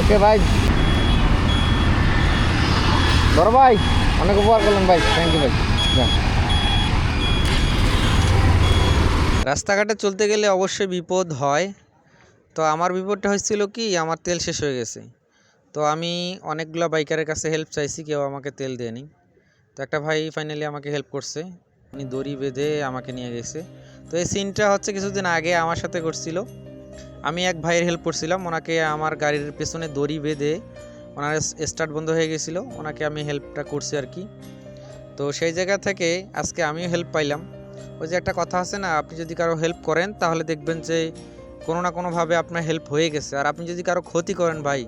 ওকে ভাই বড় ভাই, অনেক উপকার করলেন ভাই থ্যাংক ইউ ভাই। রাস্তাঘাটে চলতে গেলে অবশ্যই বিপদ হয়। তো আমার বিপদটা হয়েছিল কি, আমার তেল শেষ হয়ে গেছে। তো আমি অনেকগুলো বাইকারের কাছে হেল্প চাইছি, কেউ আমাকে তেল দেয়নি। তো একটা ভাই ফাইনালি আমাকে হেল্প করছে। উনি দড়ি বেঁধে আমাকে নিয়ে গেছে। তো এই সিনটা হচ্ছে কিছুদিন আগে আমার সাথে করছিল আমি এক ভাইয়ের হেল্প করছিলাম। ওনাকে আমার গাড়ির পেছনে দড়ি বেঁধে ওনার স্টার্ট বন্ধ হয়ে গেছিল। ওনাকে আমি হেল্পটা করছি আর কি। তো সেই জায়গা থেকে আজকে আমিও হেল্প পাইলাম। ওই যে একটা কথা আছে না, আপনি যদি কারও হেল্প করেন, তাহলে দেখবেন যে কোনো না কোনোভাবে আপনার হেল্প হয়ে গেছে। আর আপনি যদি কারও ক্ষতি করেন ভাই,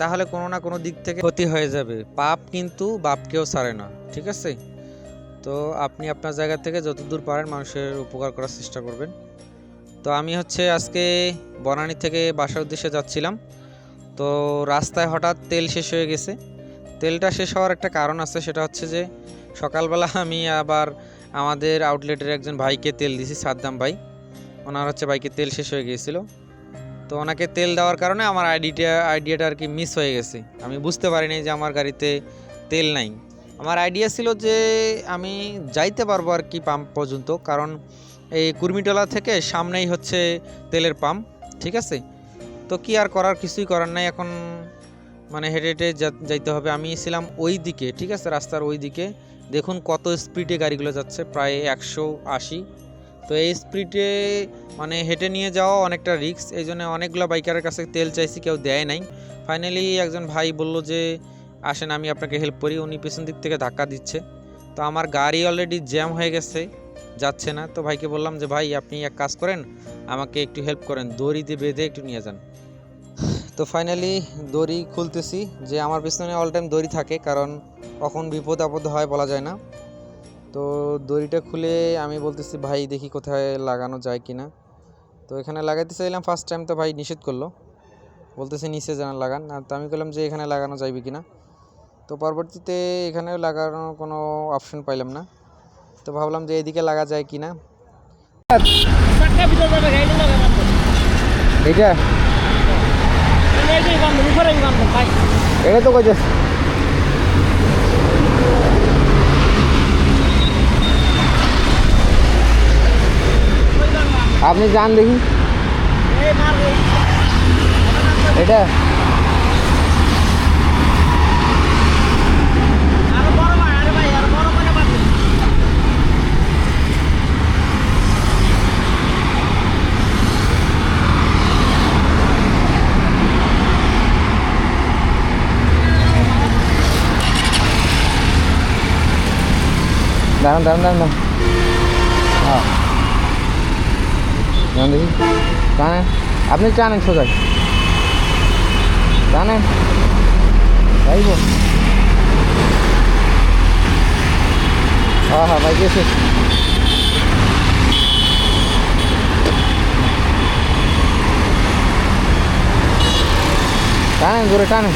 তাহলে কোনো না কোনো দিক থেকে ক্ষতি হয়ে যাবে। পাপ কিন্তু বাপকেও ছাড়ে না, ঠিক আছে? তো আপনি আপনার জায়গা থেকে যতদূর পারেন মানুষের উপকার করার চেষ্টা করবেন। তো আমি হচ্ছে আজকে বনানী থেকে বাসার উদ্দেশ্যে যাচ্ছিলাম। তো রাস্তায় হঠাৎ তেল শেষ হয়ে গেছে। তেলটা শেষ হওয়ার একটা কারণ আছে, সেটা হচ্ছে যে সকালবেলা আমি আবার আমাদের আউটলেটের একজন ভাইকে তেল দিয়েছি, সাদ্দাম ভাই। ওনার হচ্ছে বাইকে তেল শেষ হয়ে গিয়েছিল। তো ওনাকে তেল দেওয়ার কারণে আমার আইডিটা, আইডিয়াটা আর কি মিস হয়ে গেছে। আমি বুঝতে পারিনি যে আমার গাড়িতে তেল নাই। আমার আইডিয়া ছিল যে আমি যাইতে পারব আর কি পাম্প পর্যন্ত, কারণ এই কুর্মিটোলা থেকে সামনেই হচ্ছে তেলের পাম্প, ঠিক আছে? তো কি আর করার? কিছুই করার নাই। এখন মানে হেঁটে হেঁটে যাইতে হবে। আমি ছিলাম ওই দিকে, ঠিক আছে? রাস্তার ওই দিকে। দেখুন কত স্পিডে গাড়িগুলো যাচ্ছে, প্রায় একশো আশি। তো এই স্পিডে মানে হেঁটে নিয়ে যাওয়া অনেকটা রিস্ক। এই জন্য অনেকগুলো বাইকারের কাছে তেল চাইছি, কেউ দেয় নাই। ফাইনালি একজন ভাই বলল যে, আসেন, আমি আপনাকে হেল্প করি। উনি পেছন দিক থেকে ধাক্কা দিচ্ছে। তো আমার গাড়ি অলরেডি জ্যাম হয়ে গেছে। যাচ্ছে না। তো ভাইকে বললাম যে, ভাই, আপনি এক কাজ করেন, আমাকে একটু হেল্প করেন। দড়ি দিয়ে বেঁধে একটু নিয়ে যান। তো ফাইনালি দড়ি খুলতেছি যে, আমার পিছনে অল টাইম দড়ি থাকে, কারণ কখন বিপদ আপদ হয় বলা যায় না। তো দড়িটা খুলে আমি বলতেছি, ভাই, দেখি কোথায় লাগানো যায় কি না তো এখানে লাগাইতে চাইলাম ফার্স্ট টাইম তো ভাই নিষেধ করল। বলতেছে, নিচে যেন লাগান। আর তো আমি বললাম যে, এখানে লাগানো যাইবে কি না তো পরবর্তীতে এখানে লাগানোর কোনো অপশন পাইলাম না। তো ভাবলাম যে এদিকে লাগা যায় কি না চারটা ভিতরে যাবে গাড়ি লাগে বান্ধব এটা এইটাই বান্ধব উপরে বান্ধব ভাই এটা তো কইতেছে আপনি যান দেখি এই মার এটা আরও বড় ভাই আরে ভাই আরও বড় করে বান্ধব দাঁড়ান দাঁড়ান দাঁড়ান হ্যাঁ। দেখি। টানেন আপনি টানেন সোজাই টানেন যাইব। হ্যাঁ হ্যাঁ ভাই গেছে টানেন, জোরে টানেন।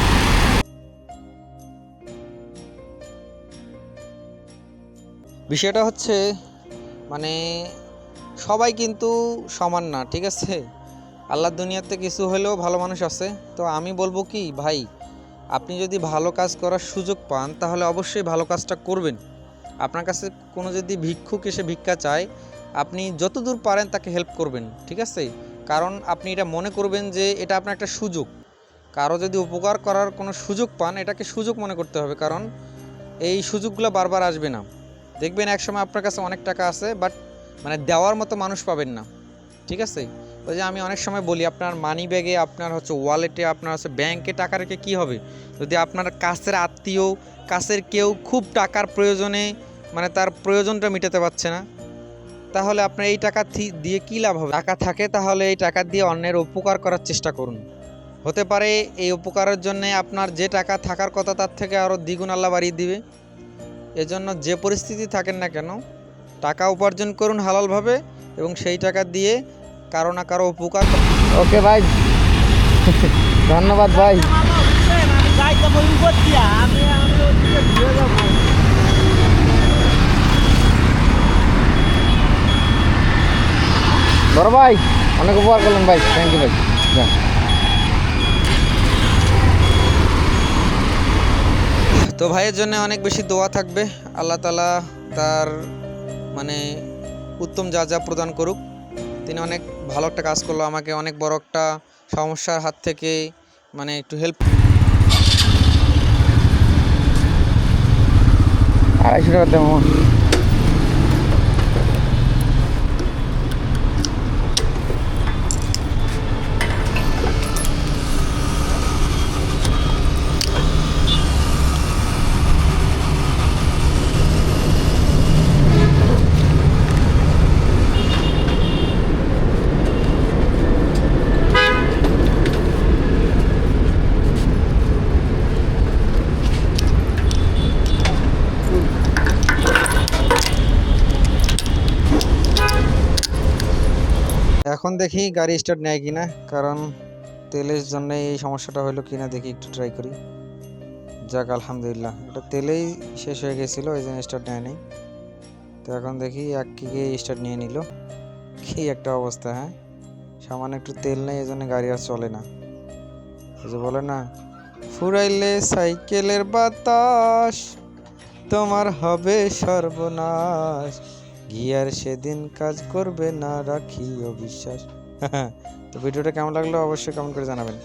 বিষয়টা হচ্ছে মানে সবাই কিন্তু সমান না, ঠিক আছে? আল্লাহর দুনিয়াতে কিছু হলেও ভালো মানুষ আছে। তো আমি বলব কি, ভাই, আপনি যদি ভালো কাজ করার সুযোগ পান, তাহলে অবশ্যই ভালো কাজটা করবেন। আপনার কাছে কোনো যদি ভিক্ষুক এসে ভিক্ষা চায়, আপনি যতদূর পারেন তাকে হেল্প করবেন, ঠিক আছে? কারণ আপনি এটা মনে করবেন যে এটা আপনার একটা সুযোগ। কারও যদি উপকার করার কোনো সুযোগ পান, এটাকে সুযোগ মনে করতে হবে, কারণ এই সুযোগগুলো বারবার আসবে না। দেখবেন একসময় আপনার কাছে অনেক টাকা আছে বাট মানে দেওয়ার মতো মানুষ পাবেন না। ঠিক আছে? ওই যে আমি অনেক সময় বলি, আপনার মানি ব্যাগে আপনার হচ্ছে ওয়ালেটে আপনার হচ্ছে ব্যাংকে টাকা রেখে কী হবে? যদি আপনার কাছের আত্মীয়, কাছের কেউ খুব টাকার প্রয়োজনে মানে তার প্রয়োজনটা মেটাতে পারছে না, তাহলে আপনার এই টাকা দিয়ে কী লাভ হবে? টাকা থাকে তাহলে এই টাকা দিয়ে অন্যের উপকার করার চেষ্টা করুন। হতে পারে এই উপকারের জন্যে আপনার যে টাকা থাকার কথা তার থেকে আরও দ্বিগুণ আল্লাহ বাড়িয়ে দিবে। এজন্য যে পরিস্থিতি থাকেন না কেন, টাকা উপার্জন করুন হালালভাবে এবং সেই টাকা দিয়ে কারও না কারও উপকার ওকে ভাই। ধন্যবাদ ভাই। বড় ভাই, অনেক উপকার করলেন ভাই। থ্যাংক ইউ ভাই। তো ভাইয়ের জন্য অনেক বেশি দোয়া থাকবে। আল্লাহ তালা তার মানে উত্তম যা যা প্রদান করুক, তিনি অনেক ভালো একটা কাজ করল, আমাকে অনেক বড় একটা সমস্যার হাত থেকে মানে একটু হেল্প আড়াইশো টাকা এখন দেখি গাড়ি স্টার্ট নেয় কিনা, কারণ তেলের জন্য এই সমস্যাটা হলো কিনা দেখি একটু ট্রাই করি। যাক, আলহামদুলিল্লাহ। এটা তেলেই শেষ হয়ে গেছিল, ওই জন্য স্টার্ট নেয় নাই। তো এখন দেখি এক কিকে স্টার্ট নিয়ে নিল। কি একটা অবস্থা হ্যাঁ? সামান্য একটু তেল নেই এই জন্য গাড়ি আর চলে না। যে বলে না, ফুরাইলে সাইকেলের বাতাস, তোমার হবে সর্বনাশ। গিয়ার সেদিন কাজ করবে না রাখি অবিশ্বাস তো ভিডিওটা কেমন লাগল অবশ্যই কমেন্ট করে জানাবেন।